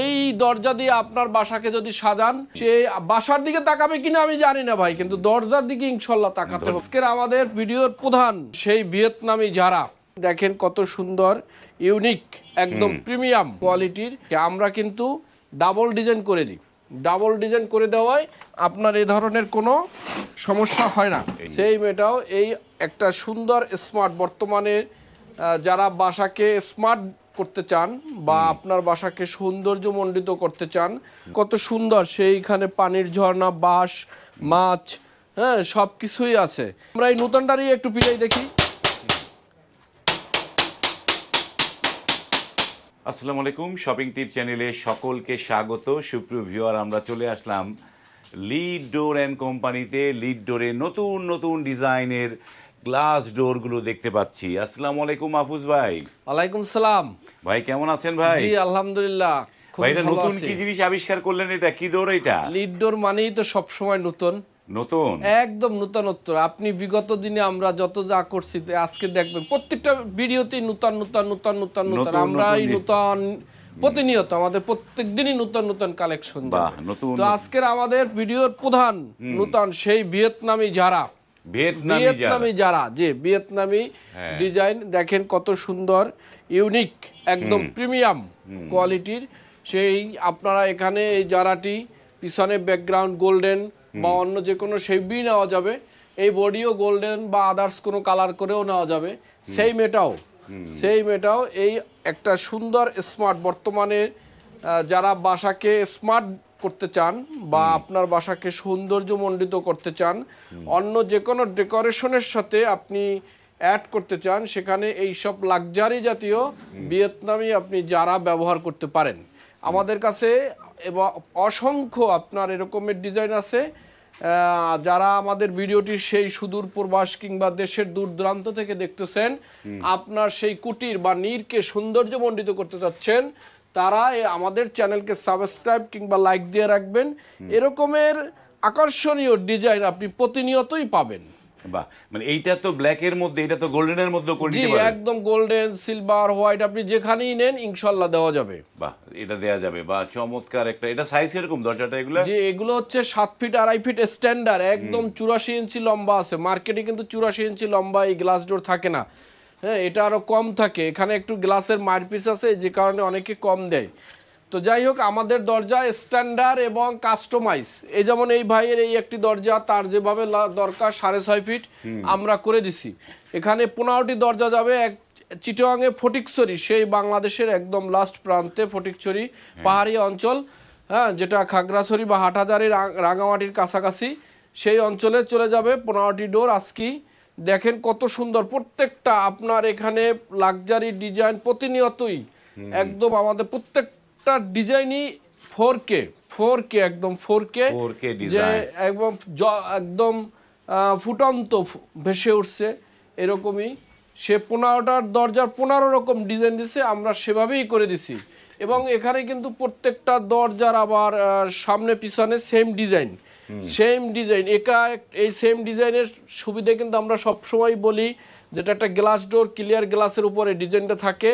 এই দরজা দিয়ে আপনার বাসাকে যদি সাজান সে বাসার দিকে তাকাবে কিনা আমি জানি না ভাই কিন্তু দরজার দিকে ইনশাল্লাহ তাকাতে আজকের আমাদের ভিডিওর প্রধান সেই ভিয়েতনামি যারা দেখেন কত সুন্দর ইউনিক একদম প্রিমিয়াম কোয়ালিটির। আমরা কিন্তু ডাবল ডিজাইন করে দিই। ডাবল ডিজাইন করে দেওয়ায় আপনার এই ধরনের কোনো সমস্যা হয় না। সেই মেয়েটাও এই একটা সুন্দর স্মার্ট বর্তমানে যারা বাসাকে স্মার্ট করতে চান বা আপনার বাসাকে সৌন্দর্য মণ্ডিত করতে চান কত সুন্দর সেইখানে পানির ঝর্ণা বাঁশ মাছ হ্যাঁ সব কিছুই আছে। আমরা এই নতুনটারই একটু পিড়াই দেখি। আসসালামু আলাইকুম শপিং টিপ চ্যানেলে সকলকে স্বাগত। সুপ্রিয় ভিউয়ার আমরা চলে আসলাম লিড ডোর অ্যান্ড কোম্পানিতে লিড ডোরে নতুন নতুন ডিজাইনের গ্লাস ডোরগুলো দেখতে পাচ্ছি। আসসালামু আলাইকুম মাহফুজ ভাই। ওয়ালাইকুম সালাম। ভাই কেমন আছেন ভাই? জি আলহামদুলিল্লাহ ভাই এটা নতুন কি জিনিস আবিষ্কার করলেন এটা? কি ডোর এটা? লিড ডোর মানেই তো সবসময় নতুন। নতুন? একদম নূতনত্ব। আপনি বিগত দিনে আমরা যত যা করছি আজকে দেখবেন প্রত্যেকটা ভিডিওতেই নূতন নূতন নূতন নূতন নূতন। আমরা এই নতুন প্রতিনিয়ত আমাদের প্রত্যেক দিনই নূতন নূতন কালেকশন তো আজকের আমাদের ভিডিওর প্রধান নূতন সেই ভিয়েতনামি যারা ভিয়েতনামি যারা। যে ভিয়েতনামি হ্যাঁ। ডিজাইন দেখেন কত সুন্দর ইউনিক একদম প্রিমিয়াম কোয়ালিটির। সেই আপনারা এখানে এই জারাটি পিছনে ব্যাকগ্রাউন্ড গোল্ডেন বা অন্য যে কোনো শেপই নেওয়া যাবে। এই বডিও গোল্ডেন বা আদার্স কোনো কালার করেও নেওয়া যাবে। সেই মেটাও সেই মেটাও এই একটা সুন্দর স্মার্ট বর্তমানে যারা বাসাকে স্মার্ট করতে চান বা আপনার বাসাকে সৌন্দর্য মণ্ডিত করতে চান অন্য যে কোনো ডেকোরেশনের সাথে আপনি অ্যাড করতে চান সেখানে এই সব লাক্সারি জাতীয় ভিয়েতনামি আপনি যারা ব্যবহার করতে পারেন। আমাদের কাছে এবং অসংখ্য আপনার এরকমের ডিজাইন আছে। আহ, যারা আমাদের ভিডিওটি সেই সুদূর প্রবাস কিংবা দেশের দূর দূরান্ত থেকে দেখতেছেন আপনার সেই কুটির বা নীরকে সৌন্দর্যমণ্ডিত করতে চাচ্ছেন তারা আমাদের চ্যানেলকে সাবস্ক্রাইব কিংবা লাইক দিয়ে রাখবেন। এরকমের আকর্ষণীয় ডিজাইন আপনি প্রতিনিয়তই পাবেন। বাহ মানে এইটা তো ব্ল্যাক এর মধ্যে এটা তো গোল্ডেনের মধ্যে করে জি নিতে পারবেন। একদম গোল্ডেন সিলভার হোয়াইট আপনি যেখানেই নেন ইনশাল্লাহ দেওয়া যাবে। বাহ এটা দেয়া যাবে। বা চমৎকার একটা এটা সাইজ কীরকম দরজাটা এগুলা? যে এগুলো হচ্ছে সাত ফিট আড়াই ফিট স্ট্যান্ডার্ড একদম চুরাশি ইঞ্চি লম্বা আছে। মার্কেটে কিন্তু চুরাশি ইঞ্চি লম্বা এই গ্লাস ডোর থাকে না। হ্যাঁ এটা আরও কম থাকে। এখানে একটু গ্লাসের মারপিস আছে যে কারণে অনেকে কম দেয়। তো যাই হোক আমাদের দরজা স্ট্যান্ডার্ড এবং কাস্টমাইজ এই যেমন এই ভাইয়ের এই একটি দরজা তার যেভাবে দরকার সাড়ে ছয় ফিট আমরা করে দিছি। এখানে পনেরোটি দরজা যাবে এক চিটোয়াংয়ে ফটিকছড়ি সেই বাংলাদেশের একদম লাস্ট প্রান্তে ফটিকছড়ি পাহাড়ি অঞ্চল হ্যাঁ যেটা খাগড়াছড়ি বা হাটহাজারি রাঙামাটির কাছাকাছি। সেই অঞ্চলে চলে যাবে পনেরোটি ডোর আজকি দেখেন কত সুন্দর। প্রত্যেকটা আপনার এখানে লাক্সারি ডিজাইন প্রতিনিয়তই একদম আমাদের প্রত্যেকটা ডিজাইনই ফোর কে ফোর কে একদম ফোর কে যে ডিজাইন একদম একদম ফুটন্ত ভেসে উঠছে এরকমই। সে পনেরোটার দরজার পনেরো রকম ডিজাইন দিছে আমরা সেভাবেই করে দিছি। এবং এখানে কিন্তু প্রত্যেকটা দরজার আবার সামনে পিছনে সেম ডিজাইন সেম ডিজাইন একা এই সেম ডিজাইনের সুবিধে কিন্তু আমরা সবসময় বলি যেটা একটা গ্লাস ডোর ক্লিয়ার গ্লাসের উপরে ডিজাইনটা থাকে।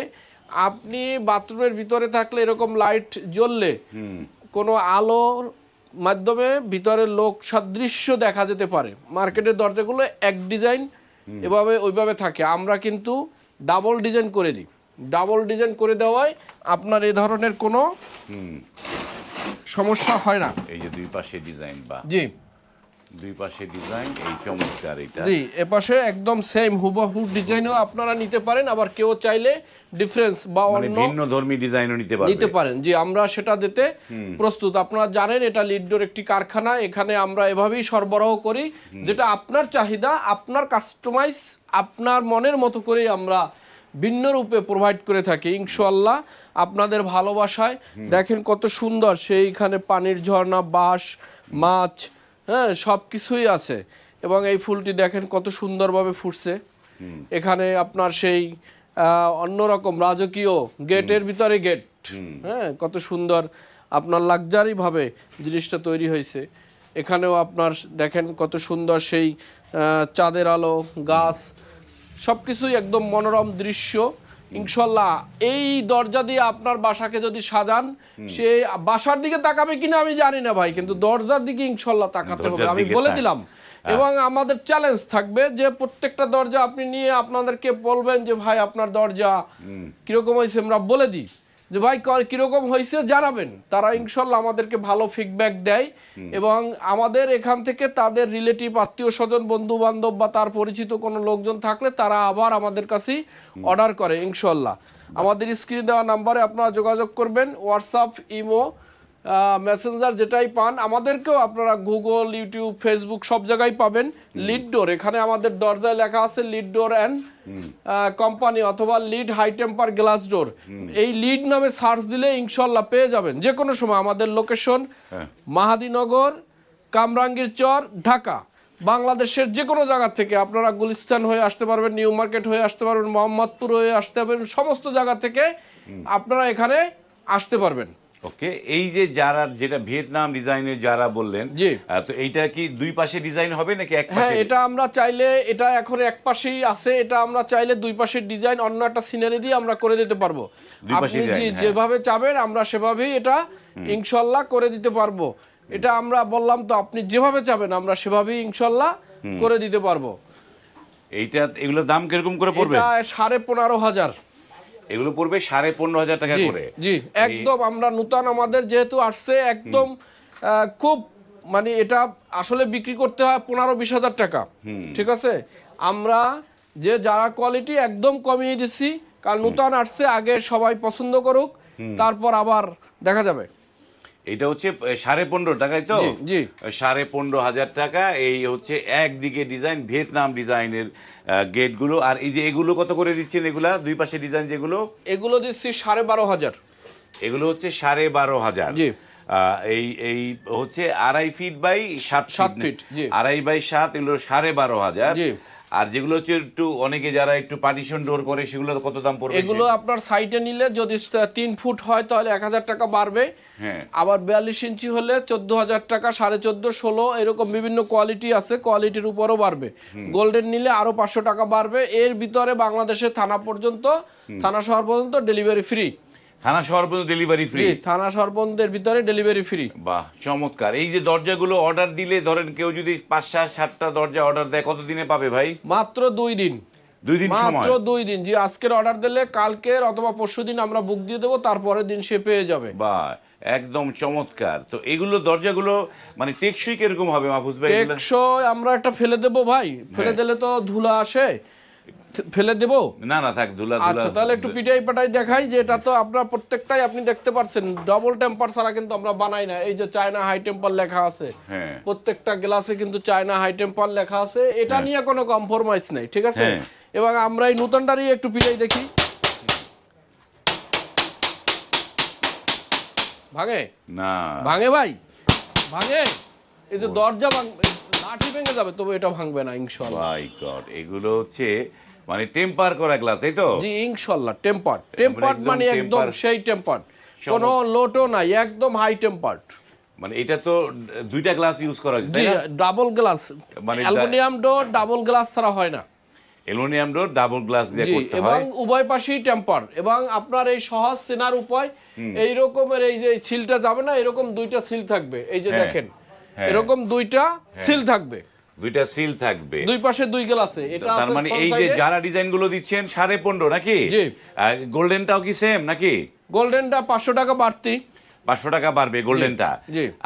আপনি বাথরুমের ভিতরে থাকলে এরকম লাইট জ্বললে কোনো আলোর মাধ্যমে ভিতরের লোক সাদৃশ্য দেখা যেতে পারে। মার্কেটের দরজাগুলো এক ডিজাইন এভাবে ওইভাবে থাকে। আমরা কিন্তু ডাবল ডিজাইন করে দিই। ডাবল ডিজাইন করে দেওয়ায় আপনার এ ধরনের কোনো সমস্যা হয় না। এই যে দুই পাশে ডিজাইন বা। জি। দুই পাশে ডিজাইন এই চমৎকার এটা। জি এপাশে একদম সেম হুবহু ডিজাইনও আপনারা নিতে পারেন আবার কেউ চাইলে ডিফারেন্স বা মানে অন্য ভিন্ন ধর্মী ডিজাইনও নিতে পারবে। নিতে পারেন। জি আমরা সেটা দিতে প্রস্তুত। আপনারা জানেন এটা লিডডোর একটি কারখানা এখানে আমরা এভাবেই সরবরাহ করি যেটা আপনার চাহিদা আপনার কাস্টমাইজ আপনার মনের মতো করেই আমরা ভিন্ন রূপে প্রোভাইড করে থাকি। ইনশাল্লাহ আপনাদের ভালোবাসায় দেখেন কত সুন্দর সেইখানে পানির ঝর্ণা বাঁশ মাছ হ্যাঁ সব কিছুই আছে। এবং এই ফুলটি দেখেন কত সুন্দরভাবে ফুটছে। এখানে আপনার সেই অন্যরকম রাজকীয় গেটের ভিতরে গেট। হ্যাঁ কত সুন্দর আপনার লাক্সারি ভাবে জিনিসটা তৈরি হয়েছে। এখানেও আপনার দেখেন কত সুন্দর সেই চাঁদের আলো গাছ সব কিছুই একদম মনোরম দৃশ্য। ইনশাল্লাহ এই দরজা দিয়ে আপনার বাসাকে যদি সাজান সে বাসার দিকে তাকাবে কিনা আমি জানি না ভাই কিন্তু দরজার দিকে ইনশাল্লাহ তাকাতে হবে। আমি বলে দিলাম। এবং আমাদের চ্যালেঞ্জ থাকবে যে প্রত্যেকটা দরজা আপনি নিয়ে আপনাদেরকে বলবেন যে ভাই আপনার দরজা কীরকম হয়েছে? আমরা বলে দিই। যে ভাই কীরকম হয়েছে জানাবেন। তারা ইনশাল্লাহ আমাদেরকে ভালো ফিডব্যাক দেয় এবং আমাদের এখান থেকে তাদের রিলেটিভ আত্মীয় স্বজন বন্ধু বান্ধব বা তার পরিচিত কোনো লোকজন থাকলে তারা আবার আমাদের কাছেই অর্ডার করে ইনশাল্লাহ। আমাদের স্ক্রিনে দেওয়া নাম্বারে আপনারা যোগাযোগ করবেন। হোয়াটসঅ্যাপ ইমো মেসেঞ্জার যেটাই পান আমাদেরকেও আপনারা গুগল ইউটিউব ফেসবুক সব জায়গায় পাবেন। লিড ডোর এখানে আমাদের দরজায় লেখা আছে লিড ডোর অ্যান্ড কোম্পানি অথবা lead high temper glass door এই লিড নামে সার্চ দিলে ইনশাল্লাহ পেয়ে যাবেন। যে কোনো সময় আমাদের লোকেশন হ্যাঁ। মাহাদিনগর কামরাঙ্গীর চর ঢাকা। বাংলাদেশের যে কোনো জায়গা থেকে আপনারা গুলিস্তান হয়ে আসতে পারবেন নিউ মার্কেট হয়ে আসতে পারবেন মোহাম্মদপুর হয়ে আসতে পারবেন সমস্ত জায়গা থেকে আপনারা এখানে আসতে পারবেন। ওকে এই যে যারা যেটা ভিয়েতনাম ডিজাইনের যারা বললেন জি। তো এইটা কি দুই পাশে ডিজাইন হবে নাকি এক হ্যাঁ পাশে? এটা আমরা চাইলে এটা এখন এক পাশেই আছে এটা আমরা চাইলে দুই পাশের ডিজাইন অন্য একটা সিনারি দিয়ে আমরা করে দিতে পারব। আপনি হ্যাঁ। যেভাবে চাবেন আমরা সেভাবেই এটা ইনশাল্লাহ করে দিতে পারব। এটা আমরা বললাম তো আপনি যেভাবে চাবেন আমরা সেভাবেই ইনশাল্লাহ করে দিতে পারব। এইটা এগুলোর দাম কীরকম করে পড়বে? এটা সাড়ে পনেরো হাজার। এগুলো পড়বে সাড়ে পনেরো হাজার টাকা করে। জি একদম আমরা নূতন আমাদের যেহেতু আসছে একদম খুব মানে এটা আসলে বিক্রি করতে হয় পনেরো বিশ হাজার টাকা ঠিক আছে? আমরা যে যারা কোয়ালিটি একদম কমিয়ে দিচ্ছি কারণ নূতন আসছে আগে সবাই পছন্দ করুক তারপর আবার দেখা যাবে। এটা হচ্ছে সাড়ে পনেরো টাকায় তো? জি। সাড়ে পনেরো হাজার টাকা। এই হচ্ছে একদিকে ডিজাইন ভিয়েতনাম ডিজাইনের গেটগুলো আর এই যে এগুলো কত করে দিচ্ছেন এগুলা? দুই পাশে ডিজাইন যেগুলো? এগুলো দিচ্ছি সাড়ে বারো হাজার। এগুলো হচ্ছে সাড়ে বারো হাজার। জি। এই এই হচ্ছে আড়াই ফিট বাই সাত সাত ফিট আড়াই বাই সাত এগুলো সাড়ে বারো হাজার। আর যেগুলো হচ্ছে একটু অনেকে যারা একটু পার্টিশন ডোর করে সেগুলো কত দাম পড়বে? এগুলো আপনার সাইটে নিলে যদি তিন ফুট হয় তাহলে এক হাজার টাকা বাড়বে। হ্যাঁ। আবার বিয়াল্লিশ ইঞ্চি হলে চোদ্দ হাজার টাকা সাড়ে চোদ্দ ষোলো এরকম বিভিন্ন কোয়ালিটি আছে কোয়ালিটির উপরও বাড়বে। গোল্ডেন নিলে আরও পাঁচশো টাকা বাড়বে। এর ভিতরে বাংলাদেশের থানা পর্যন্ত থানা শহর পর্যন্ত ডেলিভারি ফ্রি থানা শহর পর্যন্ত ডেলিভারি ফ্রি থানা শহর পর্যন্তের ভিতরে ডেলিভারি ফ্রি বাহ চমৎকার। এই যে দরজাগুলো অর্ডার দিলে ধরেন কেউ যদি পাঁচ সাত সাতটা দরজা অর্ডার দেয় কত দিনে পাবে ভাই? মাত্র দুই দিন। দুই দিন সময়? মাত্র দুই দিন। যে আজকের অর্ডার দিলে কালকের অথবা পরশু দিন আমরা বুক দিয়ে দেবো তারপরের দিন সে পেয়ে যাবে। বা একদম চমৎকার। তো এগুলো দরজাগুলো মানে টেকসই কীরকম হবে মাহফুজ ভাই? টেকসই আমরা একটা ফেলে দেবো ভাই। ফেলে হ্যাঁ। দিলে তো ধুলা আসে। ফেলে দেবো? না না থাক ধুলা ধুলা। আচ্ছা তাহলে একটু পিটাই পাটাই দেখাই যে এটা তো আপনার প্রত্যেকটাই আপনি দেখতে পাচ্ছেন ডবল টেম্পার ছাড়া কিন্তু আমরা বানাই না। এই যে চায়না হাই টেম্পার লেখা আছে। হ্যাঁ। প্রত্যেকটা গ্লাসে কিন্তু চায়না হাই টেম্পার লেখা আছে। এটা নিয়ে কোনো কম্প্রোমাইজ নেই ঠিক আছে? হ্যাঁ। এবং আমরা এই নতুনটারই একটু পিটাই দেখি। ভাঙে? না। ভাঙে ভাই? ভাঙে? এই যে দরজা ভাঙবে লাঠি ভেঙে যাবে তবে এটা ভাঙবে না ইনশাল্লাহ মাই গড এগুলো হচ্ছে মানে টেম্পার করা গ্লাস এই তো? জি ইনশাল্লাহ টেম্পার টেম্পার মানে একদম সেই টেম্পার কোনো লোটো নাই একদম হাই টেম্পার্ড মানে এটা তো দুইটা গ্লাস ইউজ করা হয়েছে জি ডাবল গ্লাস মানে অ্যালুমিনিয়াম ডোর ডাবল গ্লাস ছাড়া হয় না। অ্যালুমিনিয়াম ডোর ডাবল গ্লাস দিয়ে করতে এবং উভয় পাশেই টেম্পার এবং আপনার এই সহজ চেনার উপায় এই রকমের এই যে সিলটা যাবে না এরকম দুইটা সিল থাকবে। এই যে হ্যাঁ, দেখেন হ্যাঁ। এরকম দুইটা সিল থাকবে। দুইটা সিল থাকবে। দুই পাশে দুই গ্লাসে এটা তার মানে এই যে যারা ডিজাইনগুলো দিচ্ছেন সাড়ে পনেরো নাকি? গোল্ডেনটাও কি সেম নাকি? গোল্ডেনটা পাঁচশো টাকা বাড়তি। পাঁচশো টাকা বাড়বে গোল্ডেনটা।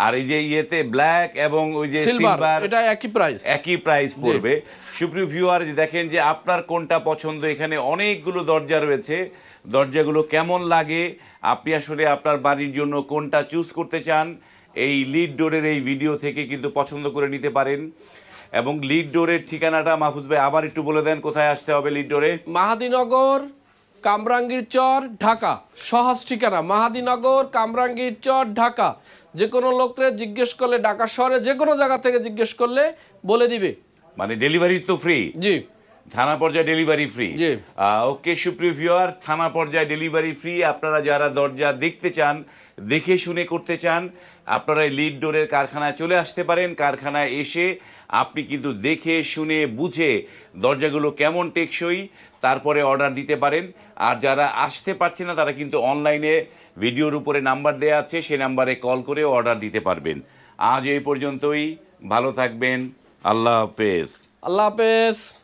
আর এই যে ইয়েতে ব্ল্যাক এবং ওই যে সিলভার সিলভার এটা একই প্রাইস একই প্রাইস পড়বে। সুপ্রিয় ভিউয়ার দেখেন যে আপনার কোনটা পছন্দ এখানে অনেকগুলো দরজা রয়েছে। দরজাগুলো কেমন লাগে? আপনি আসলে আপনার বাড়ির জন্য কোনটা চুজ করতে চান? এই লিড ডোরের এই ভিডিও থেকে কিন্তু পছন্দ করে নিতে পারেন। এবং লিড ডোরের ঠিকানাটা মাহফুজ ভাই আবার একটু বলে দেন কোথায় আসতে হবে লিড ডোরে? মাহাদিনগর কামরাঙ্গীর চর ঢাকা। সহজ ঠিকানা মাহাদিনগর কামরাঙ্গীর চর ঢাকা। যে কোনো লোককে জিজ্ঞেস করলে ঢাকা শহরে যে কোনো জায়গা থেকে জিজ্ঞেস করলে বলে দিবে। মানে ডেলিভারি তো ফ্রি জি। থানা পর্যায়ে ডেলিভারি ফ্রি জি। ওকে সুপ্রিয় ভিউয়ার থানা পর্যায়ে ডেলিভারি ফ্রি আপনারা যারা দরজা দেখতে চান দেখে শুনে করতে চান আপনারা লিড ডোরের কারখানায় চলে আসতে পারেন। কারখানায় এসে আপনি কিন্তু দেখে, শুনে, বুঝে দরজাগুলো কেমন টেকসই তারপরে অর্ডার দিতে পারেন। আর যারা আসতে পারছে না, তারা কিন্তু অনলাইনে ভিডিওর উপরে নাম্বার দেওয়া আছে সেই নাম্বারে কল করে অর্ডার দিতে পারবেন। আজ এই পর্যন্তই। ভালো থাকবেন। আল্লাহ হাফেজ। আল্লাহ হাফেজ।